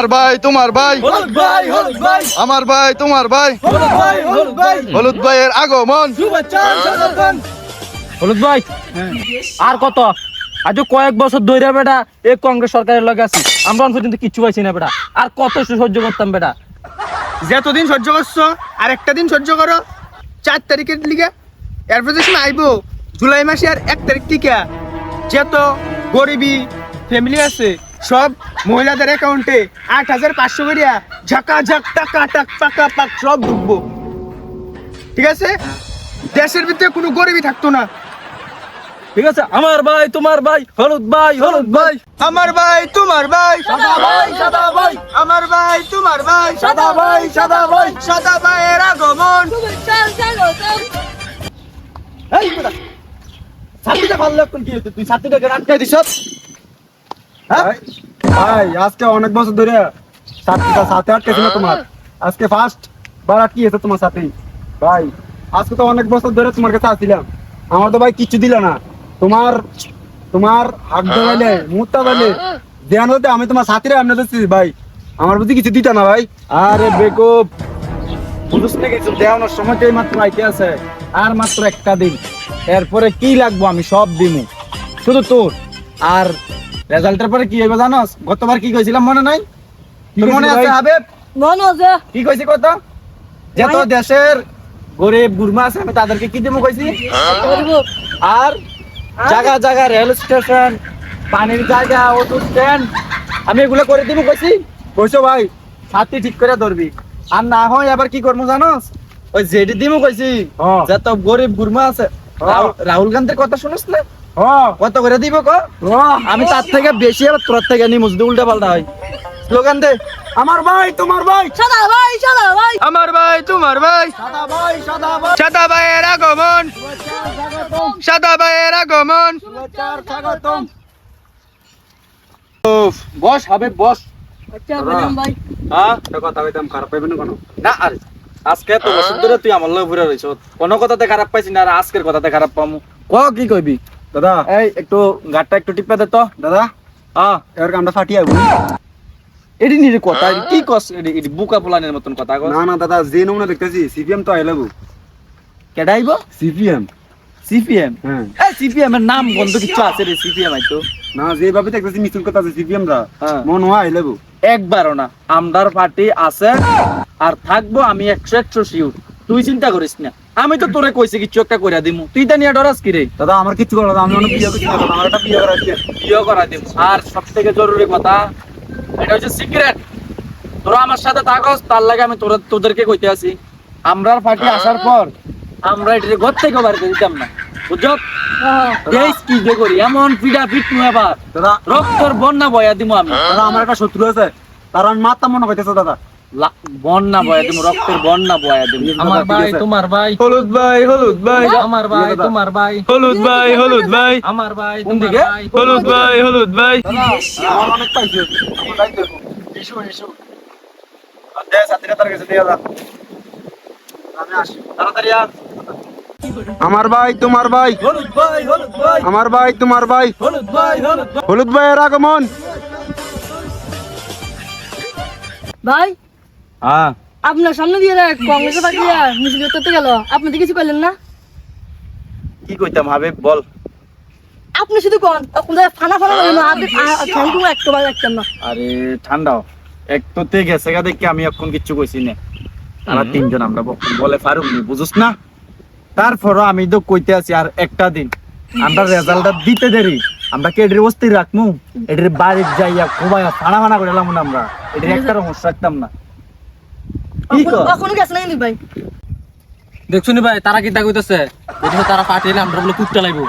আমার ভাই তোমার ভাই। আমার ভাই তোমার ভাই। হলুদ ভাই হলুদ ভাইয়ের আগমন। হলুদ ভাই আর কত? আজ কয়েক বছর ধরে বেটা এই কংগ্রেস সরকারের লগে আছি। আমরা পর্যন্ত কিচ্ছু পাইছি না বেটা। আর কত সহ্য করতাম বেটা। যতদিন সহ্য করছ আর একটা দিন সহ্য করো। চার তারিখের লিগে এরপর যে সময় আইবো জুলাই মাসে আর এক তারিখ থেকে। যত গরিবি ফ্যামিলি আছে সব মহিলাদের অ্যাকাউন্টে আট হাজার পাঁচশো করিয়া ঝাঁকা ঝাঁক টাকা টাক পাকা পাক সব ঢুকবো। ঠিক আছে? দেশের ভিতরে কোনো গরিবই থাকতো না। ঠিক আছে? আমার ভাই তোমার ভাই হলুদ ভাই হলুদ ভাই। আমার ভাই তোমার ভাই। সাদা ভাই সাদা ভাই। আমার ভাই তোমার ভাই। সাদা ভাই সাদা ভাই। সাদা ভাইয়ের আগমন। এই বেটা ছাত্রীটা ভালো লাগতো কি হতো তুই ছাত্রীটাকে রাখতে হ্যাঁ ভাই আজকে অনেক বছর ধরে সাথে আটকেছিল তোমার। আজকে ফার্স্ট বার আটকে এসে তোমার সাথে ভাই আজকে তো অনেক বছর ধরে তোমার কাছে আসছিলাম। আমার তো ভাই কিচ্ছু দিল না। তোমার তোমার হাত ধরাইলে মুহূর্ত ধরাইলে দেয়ান হতে আমি তোমার সাথীরা এমনি দিচ্ছি ভাই। আমার বুঝি কিছু দিত না ভাই। আরে বেকুব বুঝছ না কিছু দেওয়ানোর সময় তো মাত্র আইতে আছে। আর মাত্র একটা দিন। এরপরে কি লাগবো আমি সব দিমু। শুধু তোর। আর রেজাল্টের পরে কি হইবে জানোস গতবার কি কইছিলাম মনে নাই? তোর মনে আছে হাবিব মনে আছে। কি কইছি কত? যে তো দেশের গরিব গুরমা আছে আমি তাদেরকে কি দেবো কইছি আর জায়গা জায়গা রেল স্টেশন পানির জায়গা অটো স্ট্যান্ড আমি এগুলো করে দিব কইছি কইছো ভাই ছাতি ঠিক করে ধরবি। আর না হয় আবার কি করব জানোস ওই জেডি দিমু কইছি যে তো গরিব গুরমা আছে। রাহুল- রাহুল গান্ধীর কথা শুনিস না? কত করে দিব ক? আমি তার থেকে বেশি আবার তোর থেকে নিমু যদি উল্টা পাল্টা হয়। স্লোগান দে। আমার ভাই তোমার ভাই। সাদা ভাই সাদা ভাই। আমার ভাই তোমার ভাই। সাদা ভাই সাদা ভাই। সাদা ভাইয়ের আগমন। সাদা ভাইয়ের আগমন। স্বাগতম। বস হবে বস। আচ্ছা ভাই। হ্যাঁ কথা কইতাম খারাপ পাইবেন না না আর আজকে তো বছর ধরে তুই আমার লগে ঘুরে রইছ কোনো কথাতে খারাপ পাইছি না আর আজকের কথাতে খারাপ পামু। ক কি কইবি? দাদা। এই একটু একটু টিপে দে তো। দাদা। হ্যাঁ এবার আমরা ফাটি আইবো। এডি নিরে কথা কি কস? এডি এডি বুকা পোলানের মতন কথা কস। না না দাদা যে নমুনা দেখতেছি সিপিএম তো আইলাবো কেডাইব সিপিএম। সিপিএম? হ্যাঁ। সিপিএম এর নাম বন্ধ কিছু আছে রে সিপিএম আইতো না যেভাবে দেখতেছি মিছিল কথা আছে সিপিএম রা হ্যাঁ। মন হয় আইলাবো একবারও না। আমদার পার্টি আছে আর থাকব আমি একশো একশো শিওর তুই চিন্তা করিস না। আমি তো তোরে কইছি কিছু একটা কইরা দিমু। তুই তা নিয়ে ডরাস কি রে দাদা আমার কিচ্ছু করো আমি অনেক বিয়ে করছি দাদা, আমার একটা বিয়ে করা আছে। বিয়ে করা দিব আর সব থেকে জরুরি কথা এটা হচ্ছে সিক্রেট তোরা আমার সাথে থাকস তার লাগে আমি তোরা তোদেরকে কইতে আছি আমরা পার্টি আসার পর আমরা এটা ঘর থেকে বার করে দিতাম না। বুঝছ? এই কি যে করি এমন পিডা পিট নু এবার রক্তর বন্যা বয়া দিমু আমি। দাদা আমার একটা শত্রু আছে তার আমি মাথা মনে হইতেছে দাদা। বন্যা বয়া রক্তের বন্যা বয়া আমার ভাই, তোমার ভাই। হলুদ ভাই হলুদ ভাই। আমার ভাই তোমার ভাই। হলুদ ভাই হলুদ ভাই। আমার ভাই কোন দিকে? হলুদ ভাই হলুদ ভাই। আমার অনেক পাইছে। তাই দেখো। ইস্যু ইস্যু আর দে সাথীরা তার কাছে দিয়ে আমি আসি। তাড়াতাড়ি আস আমার ভাই তোমার ভাই। হলুদ ভাই হলুদ আমার ভাই তোমার ভাই। হলুদ ভাই হলুদ ভাই। হলুদ ভাইয়ের আগমন। ভাই হ্যাঁ। আপনার সামনে দিয়ে মিছিল করতে গেল। আপনি তো কিছু করলেন না। কি কইতাম হাবিব বল। আপনি শুধু কোন আপনাদের ফানা ফানা করেন না আপনি একটু বার না। আরে ঠান্ডাও এক তো তে গেছে গা দেখে আমি এখন কিচ্ছু কইছি না। আমরা তিনজন আমরা বলে ফারুক নি বুঝুস না? তারপরও আমি তো কইতে আছি আর একটা দিন। আমরা রেজাল্টটা দিতে দেরি। আমরা কি এটির অস্থির রাখমু? এটির বাড়ির যাইয়া ঘুমাইয়া ফানা ফানা করে এলাম না আমরা। এটির একটা সমস্যা রাখতাম না? কখনো গেছে না ভাই? দেখছুনি ভাই তারা তারা পাঠিয়ে আমরা বলে লাইবো।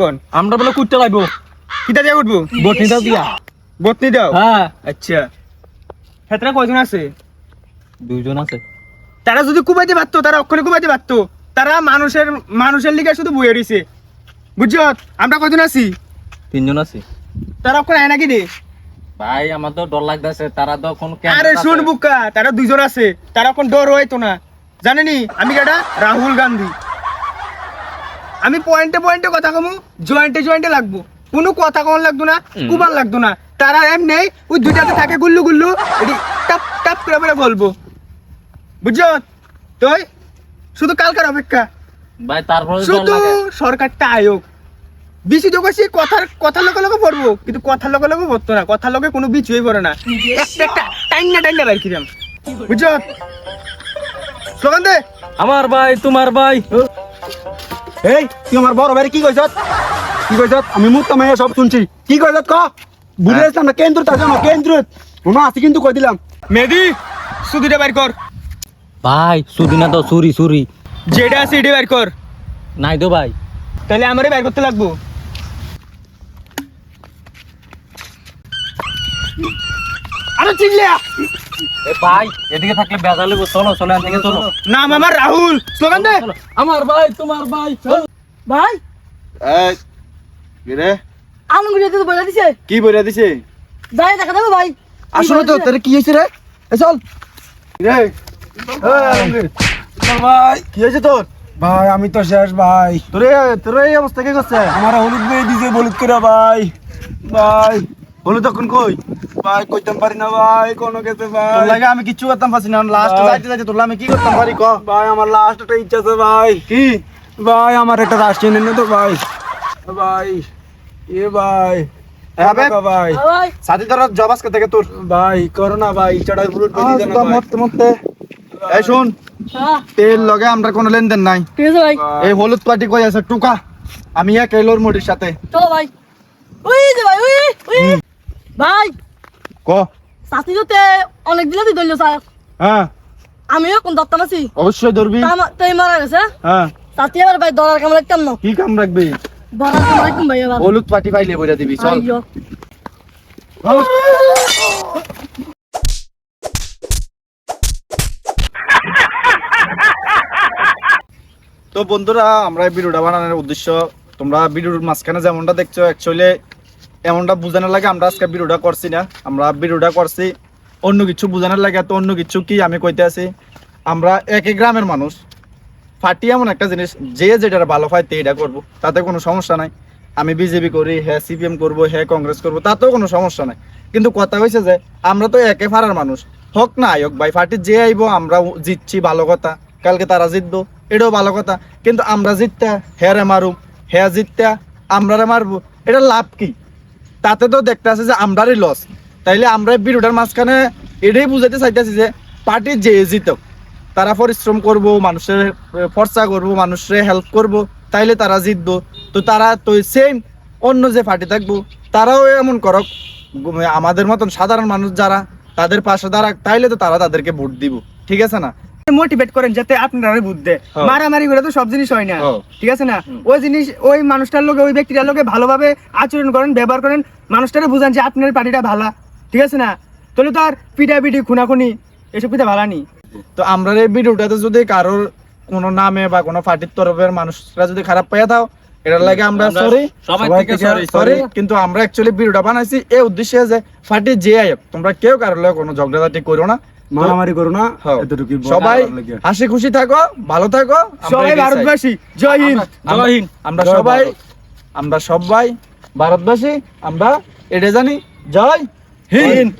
কোন আমরা বলে লাইবো। কিটা দিয়ে উঠবো বটনি দাও দিয়া। বতনি দাও? হ্যাঁ। আচ্ছা। ক্ষেত্রে কয়জন আছে? দুইজন আছে। তারা যদি কুবাইতে পারতো তারা অক্ষরে কুবাইতে পারতো। তারা মানুষের মানুষের লিগে শুধু বয়ে রইছে। বুঝছ? আমরা কয়জন আছি? তিনজন আছে। তারা অক্ষরে আয় নাকি রে? ভাই আমার তো ডর লাগতেছে তারা তো কোন আরে শুন বুকা তারা দুইজন আছে তারা এখন ডর হইতো না। জানেনি? আমি কেটা রাহুল গান্ধী। আমি পয়েন্টে পয়েন্টে কথা কমু জয়েন্টে জয়েন্টে লাগবো। কোনো কথা কন লাগতো না কুবান লাগতো না। তারা এমনি ওই দুইটাতে থাকে গুল্লু গুল্লু এটি টাপ টাপ করে করে বলব। বুঝছ? তুই শুধু কালকার অপেক্ষা। ভাই তারপরে শুধু। সরকারটা আয়োগ। বেশি তো বেশি কথার কথার লগে লগে পড়ব। কিন্তু কথার লগে লগে পড়তো না। কথার লগে কোনো বিচুই পড়ে না। একটা টাইম না টাইম না বাইর কিরাম বুঝছ? স্লোগান দে। আমার ভাই তোমার ভাই। এই তুই আমার বড় ভাই কি কইছ? কি কইছ? আমি মুক্ত মেয়ে সব শুনছি। কি কইছ ক? বুঝে আসলাম না কেন্দ্র তা জানো কেন্দ্র মনে আছে কিন্তু কই দিলাম। মেদি সুদিটা বাইর কর। ভাই সুদি না তো সুরি সুরি। যেটা আছে এটাই বাইর কর। নাই তো ভাই। তাহলে আমারই বাইর করতে লাগবো। আরে চিল্লা। এ ভাই এদিকে থাকলে বেজা লাগবে চলো চলো এদিকে চলো। নাম আমার রাহুল স্লোগান দে। আমার ভাই তোমার ভাই ভাই? এই কি রে? আলম তো বলে দিছে। কি বইরা দিছে? যাই দেখা যাবে ভাই। আসলে তো তোর কি হয়েছে রে? এ চল। রে? ভাই কি হয়েছে তোর? ভাই আমি তো শেষ ভাই। তোর তোর এই অবস্থা কে করছে? আমার হলুদ বই দিছে বলুদ করে ভাই। ভাই বলো তখন কই? ভাই কইতাম পারি না ভাই কোনো গেছে তোর ভাই লাগে আমি কিচ্ছু করতাম পারছি না লাস্ট। যাইতে যাইতে তোর আমি কি করতাম পারি ক? ভাই আমার লাস্ট একটা ইচ্ছা আছে ভাই। কি? ভাই আমার একটা রাশি নেন তো ভাই। ভাই এ ভাই সাথী তোর জব আজকে থেকে তোর। ভাই করো না ভাই ইচ্ছাটা পুরো দিয়ে দেন ভাই। মরতে মরতে। এই শুন হ্যাঁ। তেল লগে আমরা কোনো লেনদেন নাই। ঠিক আছে ভাই। এই হলুদ পার্টি কই আছে টুকা। আমি এক এলোর মুড়ির সাথে। চলো ভাই। ওই যে ভাই ওই ওই। ভাই! ক? তো অনেক দিনে স্যার। হ্যাঁ। আমিও কোন দত্তা মাসি অবশ্যই ধরবি। তাই মারা গেছে? হ্যাঁ। আবার ভাই দরার কাম লাগতাম না। কি কাম রাখবি? দরার কাম লাগতাম ভাই এবার হলুদ পাইলে বইরা দিবি চল। তো বন্ধুরা আমরা ভিডিওটা বানানোর উদ্দেশ্য তোমরা ভিডিওর মাঝখানে যেমনটা দেখছ অ্যাকচুয়ালি এমনটা বোঝানোর লাগে আমরা আজকে ভিডিওটা করছি না। আমরা ভিডিওটা করছি অন্য কিছু বোঝানোর লাগে, তো অন্য কিছু কি আমি কইতে আছি? আমরা একই গ্রামের মানুষ। ফাটি এমন একটা জিনিস, যে যেটার ভালো পায় তে এটা করব, তাতে কোনো সমস্যা নাই। আমি বিজেপি করি হ্যাঁ সিপিএম করব হ্যাঁ কংগ্রেস করব, তাতেও কোনো সমস্যা নাই। কিন্তু কথা হয়েছে যে, আমরা তো একে ফারার মানুষ। হোক না হোক ভাই, ফাটি যে আইব, আমরা জিতছি, ভালো কথা। কালকে তারা জিতবো, এটাও ভালো কথা। কিন্তু আমরা জিততে হ্যাঁ রে মারুম হ্যাঁ জিততে আমরা রে মারবো এটা লাভ কি? তাতে তো দেখতে আছে যে আমরারই লস তাইলে আমরা ভিডিওটার মাঝখানে এটাই বুঝাইতে চাইতেছি যে পার্টি যে জিতক, তারা পরিশ্রম করব, মানুষের ফর্চা করব, মানুষের হেল্প করব, তাইলে তারা জিতবো। তো তারা তো সেম অন্য যে পার্টি থাকব, তারাও এমন করক আমাদের মতন সাধারণ মানুষ যারা, তাদের পাশে দাঁড়াক, তাইলে তো তারা তাদেরকে ভোট দিব। ঠিক আছে না? মোটিভেট করেন যাতে আপনারা বুঝতে হ্যাঁ। মারামারি করে তো সব জিনিস হয় না। হ্যাঁ। ঠিক আছে না? ওই জিনিস ওই মানুষটার লোকে ওই ব্যক্তিটার লোকে ভালোভাবে আচরণ করেন ব্যবহার করেন মানুষটারে বুঝান যে আপনার পার্টিটা ভালা। ঠিক আছে না? তাহলে তো আর পিটাপিটি খুনাখুনি এসব পিঠা ভালা নি? তো আমরা এই ভিডিওটাতে যদি কারোর কোনো নামে বা কোনো পার্টির তরফের মানুষরা যদি খারাপ পাইয়া দাও এটার লাগে আমরা সরি সবাই থেকে সরি সরি কিন্তু আমরা অ্যাকচুয়ালি ভিডিওটা বানাইছি এই উদ্দেশ্যে যে ফাটি যে আয়ক তোমরা কেউ কারোর লগে কোনো ঝগড়াঝাটি করো না মারামারি করো না। এতটুকু সবাই হাসি খুশি থাকো ভালো থাকো সবাই ভারতবাসী জয় হিন্দ আমরা- জয় হিন্দ। আমরা সবাই আমরা সবাই ভারতবাসী আমরা এটা জানি জয় হিন্দ।